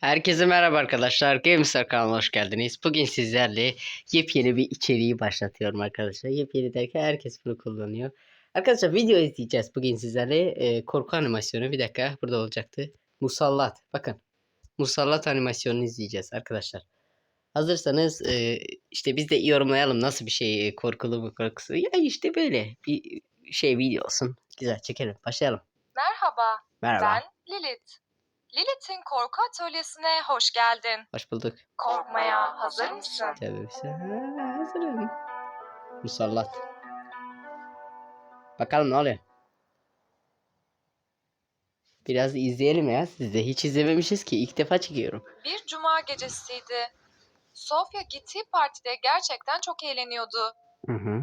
Herkese merhaba arkadaşlar. Gamestar kanalına hoş geldiniz. Bugün sizlerle yepyeni bir içeriği başlatıyorum arkadaşlar. Yepyeni derken herkes bunu kullanıyor. Arkadaşlar video izleyeceğiz bugün sizlerle. Ee, korku animasyonu bir dakika burada olacaktı. Musallat. Bakın. Musallat animasyonunu izleyeceğiz arkadaşlar. Hazırsanız e, işte biz de yorumlayalım nasıl bir şey e, korkulu mu korkusu. Ya işte böyle bir şey video olsun. Güzel çekelim. Başlayalım. Merhaba, Merhaba. ben Lilith. Lilith'in korku atölyesine hoş geldin. Hoş bulduk. Korkmaya hazır mısın? Tabii. Ha, hazırım. Musallat. Bakalım ne oluyor. Biraz izleyelim ya. Siz de hiç izlememişiz ki. ilk defa çekiyorum. Bir cuma gecesiydi. Sofya gittiği partide gerçekten çok eğleniyordu. Hı hı.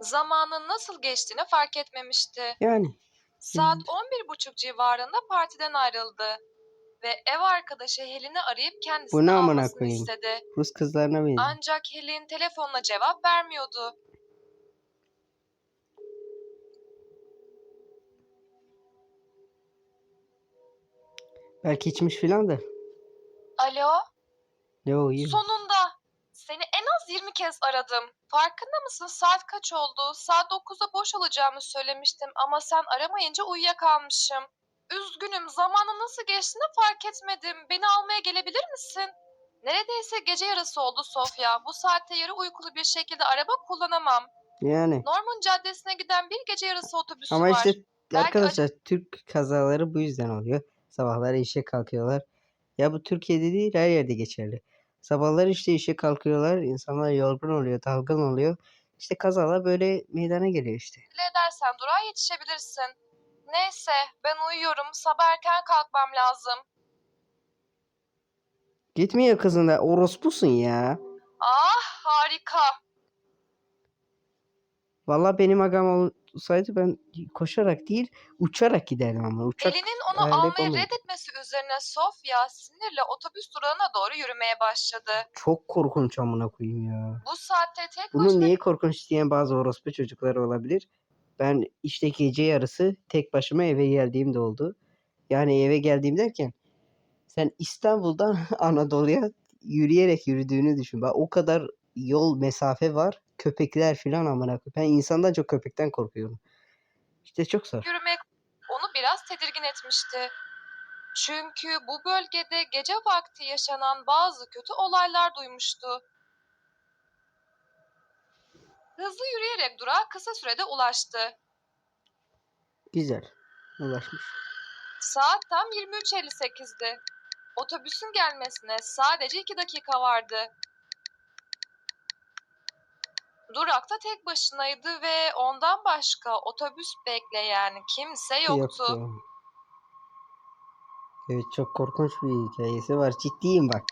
Zamanın nasıl geçtiğini fark etmemişti. Yani. Saat Evet. 11.30 civarında partiden ayrıldı. Ve ev arkadaşı Helen'i arayıp Bu kendisini ne amına almasını koyayım? istedi. Rus kızlarına benziyor. Ancak Helen telefonla cevap vermiyordu. Belki içmiş filan da. Alo? Yo iyi. Sonunda. Seni en az 20 kez aradım. Farkında mısın saat kaç oldu? Saat 9'da boş olacağımı söylemiştim ama sen aramayınca uyuyakalmışım. Üzgünüm zamanın nasıl geçtiğini fark etmedim. Beni almaya gelebilir misin? Neredeyse gece yarısı oldu Sofya. Bu saatte yarı uykulu bir şekilde araba kullanamam. Yani. Norman Caddesi'ne giden bir gece yarısı otobüsü Ama var. işte Belki arkadaşlar Türk kazaları bu yüzden oluyor. Sabahları işe kalkıyorlar. Ya bu Türkiye'de değil her yerde geçerli. Sabahları işte işe kalkıyorlar. insanlar yorgun oluyor, dalgın oluyor. İşte kazalar böyle meydana geliyor işte. Acele edersen durağa yetişebilirsin. Neyse ben uyuyorum. Sabah erken kalkmam lazım. Gitmiyor kızın da orospusun ya. Ah harika. Vallahi benim agam olsaydı ben koşarak değil uçarak giderdim ama uçak. Elinin onu hayal almayı yapamam. reddetmesi üzerine Sofya sinirle otobüs durağına doğru yürümeye başladı. Çok korkunç amına koyayım ya. Bu saatte tek Bunu başına niye korkunç diyen bazı orospu çocukları olabilir. Ben işte gece yarısı tek başıma eve geldiğim de oldu. Yani eve geldiğim derken sen İstanbul'dan Anadolu'ya yürüyerek yürüdüğünü düşün. Bak o kadar yol mesafe var. Köpekler filan amına koyayım. Ben insandan çok köpekten korkuyorum. İşte çok zor. yürümek onu biraz tedirgin etmişti. Çünkü bu bölgede gece vakti yaşanan bazı kötü olaylar duymuştu. Hızlı yürüyerek durağa kısa sürede ulaştı. Güzel. Ulaşmış. Saat tam 23.58'di. Otobüsün gelmesine sadece 2 dakika vardı. Durakta tek başınaydı ve ondan başka otobüs bekleyen kimse yoktu. Yoktu. Evet çok korkunç bir hikayesi var. Ciddiyim bak.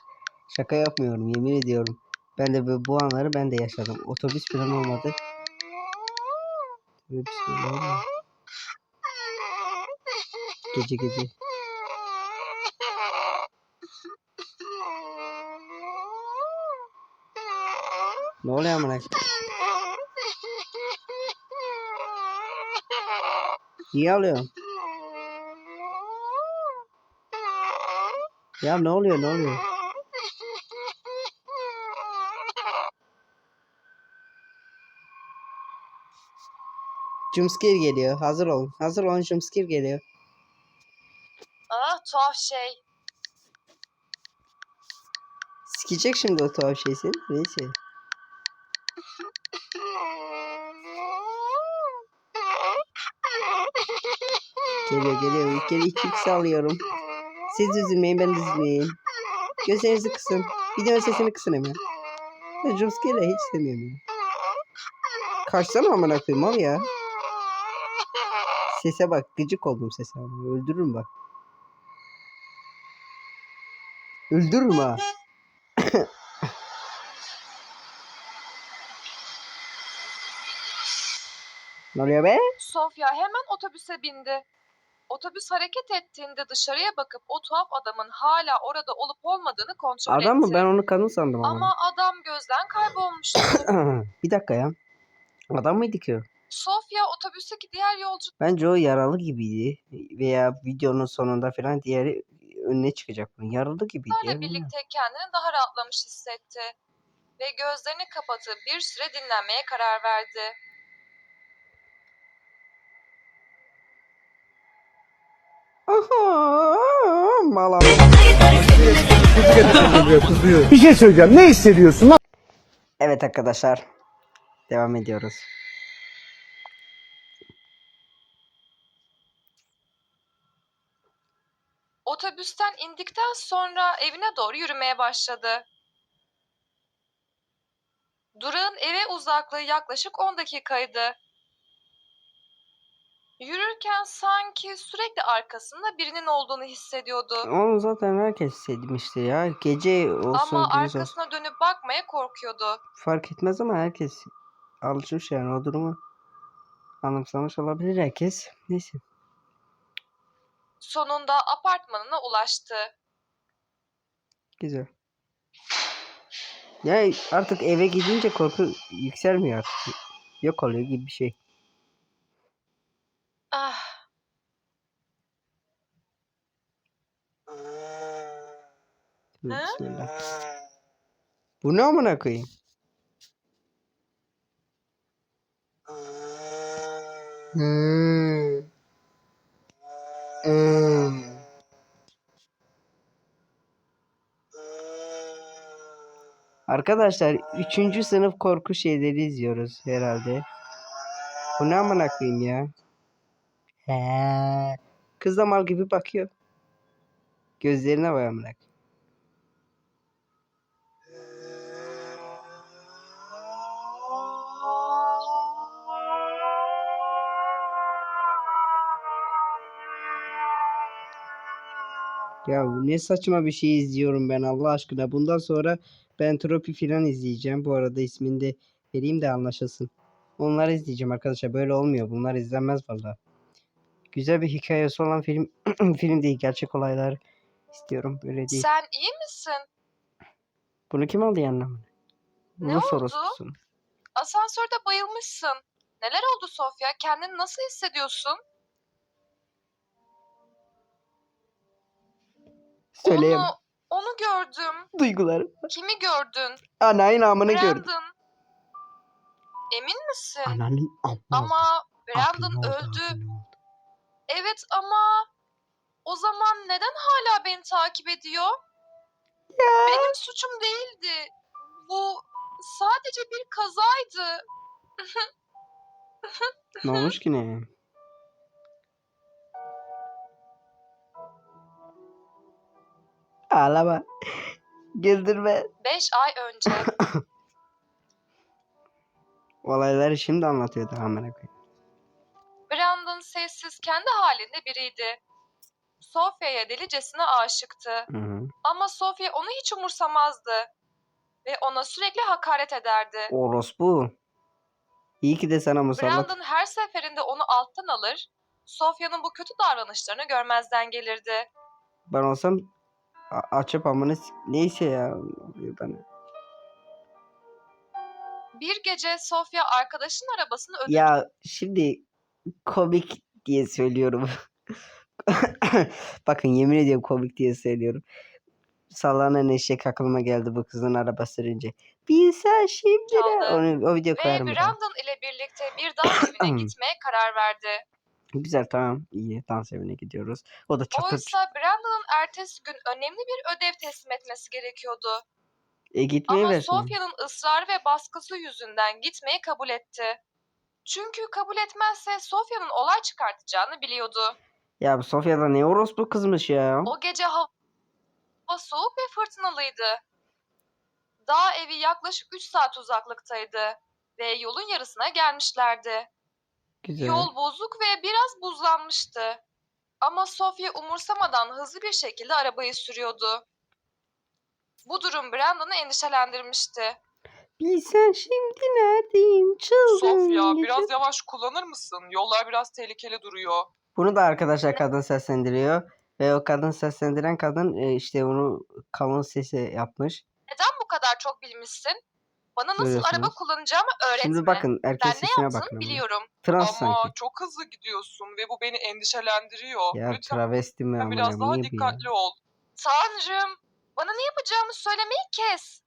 Şaka yapmıyorum yemin ediyorum. Ben de bu, bu anları ben de yaşadım. Otobüs falan olmadı. Bismillah. Gece gece. Ne oluyor amına? Niye ağlıyorsun? Ya ne oluyor ne oluyor? Jumpscare geliyor. Hazır olun. Hazır olun jumpscare geliyor. Ah tuhaf şey. Sikecek şimdi o tuhaf şey seni. Neyse. Geliyor geliyor. İlk kere iki x alıyorum. Siz üzülmeyin ben üzülmeyin. Gözlerinizi kısın. Videonun sesini kısın hemen. Jumpscare'ı hiç sevmiyorum ya. Kaçsana amına koyayım al ya. Sese bak gıcık oldum sese öldürürüm bak. Öldürürüm ha. ne oluyor be? Sofya hemen otobüse bindi. Otobüs hareket ettiğinde dışarıya bakıp o tuhaf adamın hala orada olup olmadığını kontrol Adam mı? etti. Ben onu kadın sandım ama. Ama adam gözden kaybolmuştu. bir dakika ya. Adam mıydı ki o? Sofya otobüsteki diğer yolcu Bence o yaralı gibiydi. Veya videonun sonunda falan diğeri önüne çıkacak bunun. Yarıldı gibiydi ya. Onlarla bilmiyorum. birlikte kendini daha rahatlamış hissetti ve gözlerini kapatıp bir süre dinlenmeye karar verdi. Bir şey söyleyeceğim. Ne hissediyorsun lan? Evet arkadaşlar. Devam ediyoruz. Otobüsten indikten sonra evine doğru yürümeye başladı. Durağın eve uzaklığı yaklaşık 10 dakikaydı. Yürürken sanki sürekli arkasında birinin olduğunu hissediyordu. Onu zaten herkes sevmişti ya. Gece olsun Ama arkasına dönüp bakmaya korkuyordu. Fark etmez ama herkes alışmış yani o durumu. Anımsamış olabilir herkes. Neyse. Sonunda apartmanına ulaştı. Güzel. Ya artık eve gidince korku yükselmiyor artık. Yok oluyor gibi bir şey. Ah, Tövbe Hı? Bismillah. Bu ne amına koyayım? Hmm. Hmm. Arkadaşlar 3. sınıf korku şeyleri izliyoruz herhalde. Bu ne amına koyayım ya? He. Kız da mal gibi bakıyor. Gözlerine bak amına koyayım. Ya ne saçma bir şey izliyorum ben Allah aşkına. Bundan sonra ben Tropi filan izleyeceğim. Bu arada ismini de vereyim de anlaşılsın. Onları izleyeceğim arkadaşlar. Böyle olmuyor. Bunlar izlenmez valla. Güzel bir hikayesi olan film film değil. Gerçek olaylar istiyorum. Böyle değil. sen iyi misin? Bunu kim aldı yanına? mı? Ne Rus oldu? orospusun. Asansörde bayılmışsın. Neler oldu Sofya? Kendini nasıl hissediyorsun? Söyleyeyim. Onu, onu gördüm. Duygularım. Kimi gördün? Anayın amını gördüm. Brandon. Emin misin? Ananın amı. Ama Brandon öldü. Evet ama o zaman neden hala beni takip ediyor? Benim suçum değildi. Bu sadece bir kazaydı. Ne olmuş ki ne? Ağlama. Güldürme. Beş ay önce Olayları şimdi anlatıyordu amına koyayım. Brandon sessiz kendi halinde biriydi. Sofya'ya delicesine aşıktı. Hı hı. Ama Sofya onu hiç umursamazdı. Ve ona sürekli hakaret ederdi. Orospu. İyi ki de sana musallat. Brandon her seferinde onu alttan alır, Sofya'nın bu kötü davranışlarını görmezden gelirdi. Ben olsam a- açıp amını s- neyse ya. bana. Bir gece Sofya arkadaşının arabasını ödünç Ya şimdi komik diye söylüyorum. Bakın yemin ediyorum komik diye söylüyorum. Sallanan eşek aklıma geldi bu kızın araba sürünce. Bilsen şimdi de. Çaldı. Onu, o video ve koyarım buraya. Brandon ile birlikte bir dans evine gitmeye karar verdi. Güzel tamam iyi dans evine gidiyoruz. O da çatır. Oysa Brandon'ın ertesi gün önemli bir ödev teslim etmesi gerekiyordu. E gitmeye Ama versin. Sofya'nın ısrarı ve baskısı yüzünden gitmeyi kabul etti. Çünkü kabul etmezse Sofya'nın olay çıkartacağını biliyordu. Ya bu Sofya da ne orospu kızmış ya. O gece hava hava soğuk ve fırtınalıydı. Dağ evi yaklaşık 3 saat uzaklıktaydı ve yolun yarısına gelmişlerdi. Güzel. Yol bozuk ve biraz buzlanmıştı. Ama Sofya umursamadan hızlı bir şekilde arabayı sürüyordu. Bu durum Brandon'ı endişelendirmişti. Bilsen şimdi neredeyim çılgın Sofya gece. biraz yavaş kullanır mısın? Yollar biraz tehlikeli duruyor. Bunu da arkadaşlar kadın seslendiriyor. Ve o kadın seslendiren kadın e, işte onu kavun sesi yapmış. Neden bu kadar çok bilmişsin? Bana nasıl araba Görüyorsunuz. kullanacağımı öğretme. Şimdi bakın erkek ben ne sesine yaptığını bakın. ama. biliyorum. Trans Ama sanki. çok hızlı gidiyorsun ve bu beni endişelendiriyor. Ya Lütfen travesti mi amına biraz daha bu ya? dikkatli ol. Tanrım. Bana ne yapacağımı söylemeyi kes.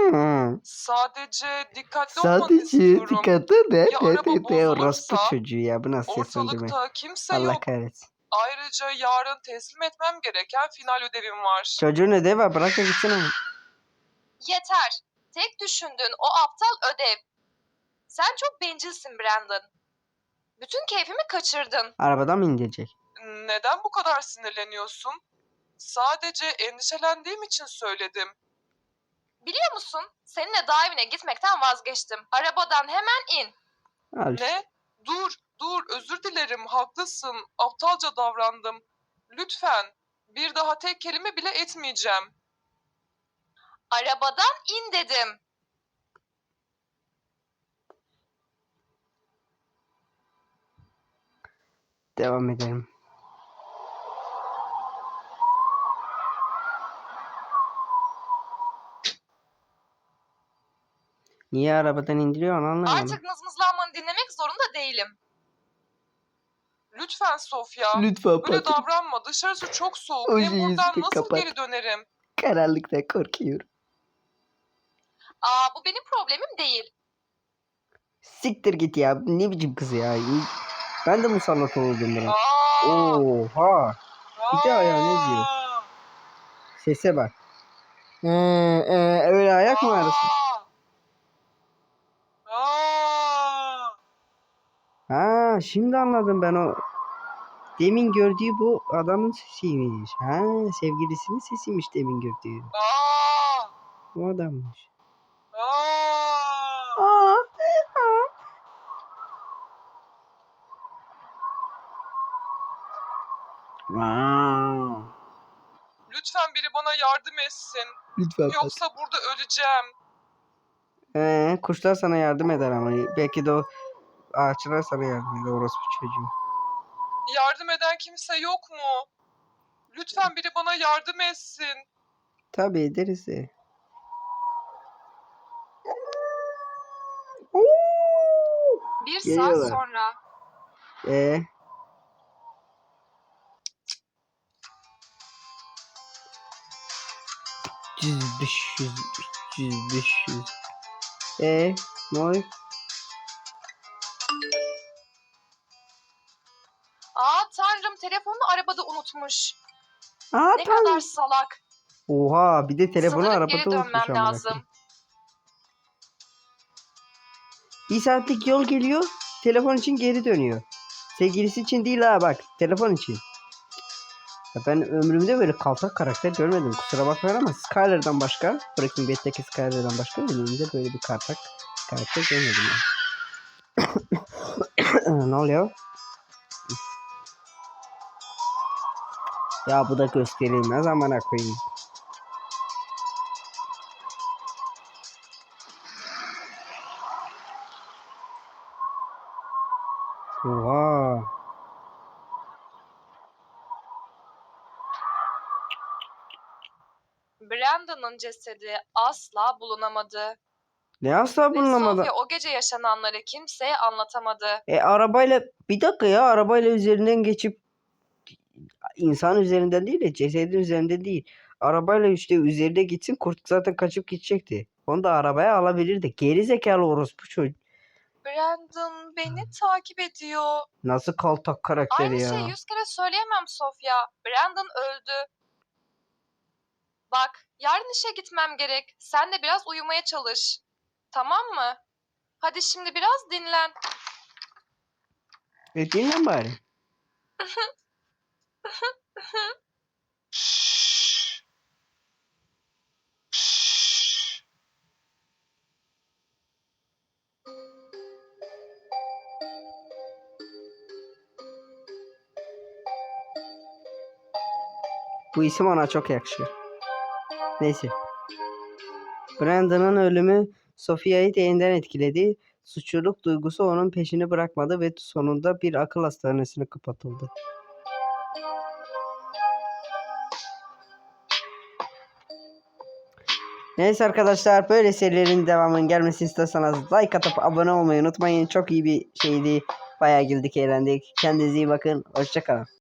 Hı. Sadece dikkatli olmanı Sadece istiyorum. dikkatli de Ya araba de de orospu bozulursa çocuğu ya bu nasıl seslendirme. Ortalıkta kimse Allah yok. kahretsin. Ayrıca yarın teslim etmem gereken final ödevim var. Çocuğun ödevi var bırak da gitsin ama. Yeter. Tek düşündüğün o aptal ödev. Sen çok bencilsin Brandon. Bütün keyfimi kaçırdın. Arabadan mı indirecek? Neden bu kadar sinirleniyorsun? Sadece endişelendiğim için söyledim. Biliyor musun? Seninle dağ evine gitmekten vazgeçtim. Arabadan hemen in. Al işte. Ne? Dur, dur. Özür dilerim. Haklısın. Aptalca davrandım. Lütfen. Bir daha tek kelime bile etmeyeceğim. Arabadan in dedim. Devam edelim. Niye arabadan indiriyor onu anlamadım. Artık mızmızlanmanı dinlemek zorunda değilim. Lütfen Sofya. Lütfen Böyle davranma. Dışarısı çok soğuk. Hem buradan nasıl geri dönerim? Karanlıkta korkuyorum. Aa bu benim problemim değil. Siktir git ya. Ne biçim kız ya. Ben de musallat oldum buna. Oha. bir de ayağı ne diyor? Sese bak. Ee, ee, öyle ayak mı aa. Ha şimdi anladım ben o. Demin gördüğü bu adamın sesiymiş. Ha sevgilisinin sesiymiş demin gördüğü. O adammış. Aa. Aa. Aa. Lütfen biri bana yardım etsin. Lütfen. Yoksa burada öleceğim. Ee, kuşlar sana yardım eder ama belki de o ağaçlar sana yardım eder orospu çocuğu. Yardım eden kimse yok mu? Lütfen biri bana yardım etsin. Tabii ederiz Bir Geliyorlar. saat sonra. Ee, Yüz, beş yüz, üç yüz, beş yüz. Ee, ne oluyor? Aa tanrım telefonunu arabada unutmuş. Aa, Ne tamam. kadar salak. Oha bir de telefonu Sanırım arabada geri unutmuş dönmem amına lazım. Bir saatlik yol geliyor. Telefon için geri dönüyor. Sevgilisi için değil ha bak. Telefon için. Ya ben ömrümde böyle kaltak karakter görmedim. Kusura bakmayın ama Skyler'dan başka Breaking Bad'deki Skyler'dan başka ömrümde böyle bir kaltak karakter görmedim yani. ne oluyor? Ya bu da gösterilmez amına koyayım. Oha. Brandon'ın cesedi asla bulunamadı. Ne asla Ve bulunamadı. Sofia o gece yaşananları kimseye anlatamadı. E arabayla bir dakika ya arabayla üzerinden geçip insan üzerinden değil de cesedin üzerinde değil. Arabayla işte üzerinde gitsin kurt zaten kaçıp gidecekti. Onu da arabaya alabilirdi. Geri zekalı orospu çocuk. Brandon beni takip ediyor. Nasıl kaltak karakteri Aynı ya. şeyi yüz kere söyleyemem Sofia. Brandon öldü. Bak, yarın işe gitmem gerek. Sen de biraz uyumaya çalış. Tamam mı? Hadi şimdi biraz dinlen. E dinlen bari. Bu isim ona çok yakışıyor. Neyse. Brandon'ın ölümü Sophia'yı derinden etkiledi. Suçluluk duygusu onun peşini bırakmadı ve sonunda bir akıl hastanesine kapatıldı. Neyse arkadaşlar böyle serilerin devamının gelmesini istiyorsanız like atıp abone olmayı unutmayın. Çok iyi bir şeydi. Bayağı güldük eğlendik. Kendinize iyi bakın. Hoşçakalın.